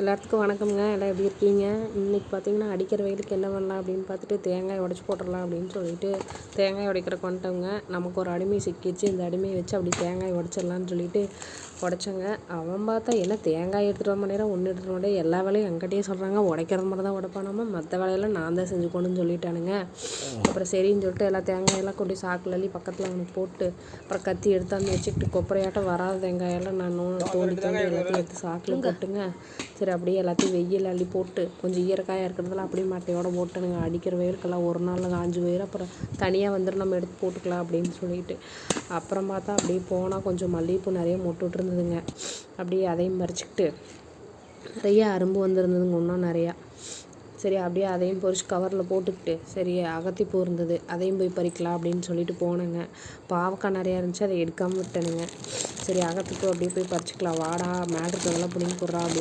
எல்லாத்துக்கும் வணக்கம்ங்க. எல்லாம் எப்படி இருக்கீங்க? இன்றைக்கி பார்த்தீங்கன்னா அடிக்கிற வெயிலுக்கு என்ன பண்ணலாம் அப்படின்னு பார்த்துட்டு தேங்காய் உடச்சி போட்டுடலாம் அப்படின்னு சொல்லிட்டு தேங்காய் உடைக்கிறக்கு வந்துட்டோங்க. நமக்கு ஒரு அடிமை சிக்கிடுச்சு. இந்த அடிமையை வச்சு அப்படி தேங்காய் உடச்சிடலான்னு சொல்லிட்டு உடச்சேங்க. அவன் பார்த்தா என்ன தேங்காய் எடுத்துகிட்டு வர நேரம் ஒன்று எடுத்துகிட்டு வர எல்லா வேலையும் என்கிட்டயே சொல்கிறாங்க உடைக்கிற மாதிரி தான் உடைப்பானாம மற்ற வேலையெல்லாம் நான் தான் செஞ்சுக்கணும்னு சொல்லிட்டானுங்க. அப்புறம் சரின்னு சொல்லிட்டு எல்லா தேங்காயெல்லாம் கொண்டு சாக்கில் அள்ளி பக்கத்தில் அவனுக்கு போட்டு அப்புறம் கத்தி எடுத்தாந்து வச்சுக்கிட்டு கொப்பரையாட்டம் வராத தேங்காயெல்லாம் நான் தோண்டி தோண்டி எல்லாத்தையும் எடுத்து சாக்கில் போட்டுங்க. சரி அப்படியே எல்லாத்தையும் வெயில் அள்ளி போட்டு கொஞ்சம் ஈரக்காயாக இருக்கிறதெல்லாம் அப்படியே மட்டையோட போட்டுனுங்க. அடிக்கிற வயிறுக்கெல்லாம் ஒரு நாளில் காஞ்சு போயிடும் அப்புறம் தனியாக வந்துட்டு நம்ம எடுத்து போட்டுக்கலாம் அப்படின்னு சொல்லிட்டு. அப்புறம் பார்த்தா அப்படியே போனால் கொஞ்சம் மல்லிகைப்பூ நிறைய மொட்டு இருந்ததுங்க அப்படியே அதையும் பறிச்சுக்கிட்டு நிறைய அரும்பு வந்திருந்ததுங்க இன்னும் நிறையா. சரி அப்படியே அதையும் பொறிச்சு கவரில் போட்டுக்கிட்டு சரி அகத்திப்பூ இருந்தது அதையும் போய் பறிக்கலாம் அப்படின்னு சொல்லிட்டு போனேங்க. பாவக்காய் நிறையா இருந்துச்சு அதை எடுக்காமல் விட்டேனுங்க. சரி அகத்திப்பூ அப்படியே போய் பறிச்சுக்கலாம். வாடா மேட்ருக்கு அதெல்லாம் பிடிங்கி போடுறா அப்படின்னு